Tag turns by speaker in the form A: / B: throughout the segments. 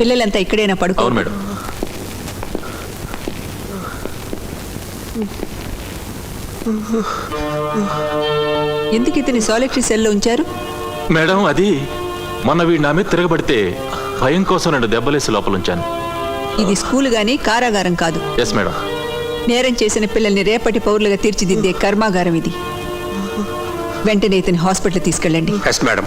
A: పిల్లలంతా ఇక్కడైనా పడుకో?
B: అవును మేడం.
A: ఎందుకు ఇతని సాలిటరీ సెల్లో ఉంచారు?
B: మేడం అది మొన్న వీడి నా మీద తిరగబడితే భయం కోసం రెండు దెబ్బలేసి లోపల ఉంచాను.
A: ఇది స్కూల్ గాని కారాగారం కాదు.
B: Yes madam.
A: నేరం చేసిన పిల్లల్ని రేపటి పౌరులుగా తీర్చిదిద్దే కర్మాగారం ఇది. వెంటనే ఇతని హాస్పిటల్ తీసుకెళ్ళండి.
C: Yes madam.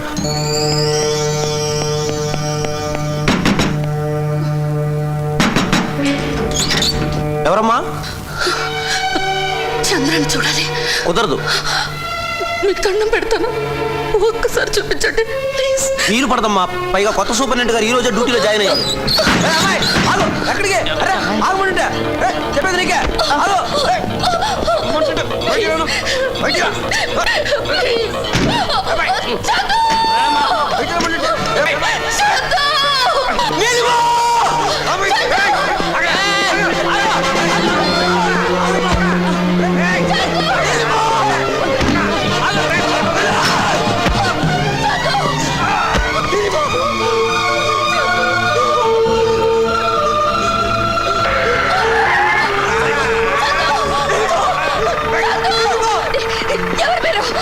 C: ఎవరమ్మా?
D: చంద్రని చూడాలి.
C: కుదరదు.
D: మీకు దండం పెడతాను. ఒక్కసారి చూపించండి. ప్లీజ్
C: వీలు పడదమ్మా. పైగా కొత్త సూపరింటెండెంట్ గారు ఈ రోజే డ్యూటీలో జాయిన్ అయ్యారు. ఎక్కడికి? చెప్పేది నీకే. ఆగు, ఏ.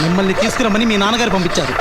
E: మిమ్మల్ని తీసుకురమ్మని మీ నాన్నగారు పంపించారు.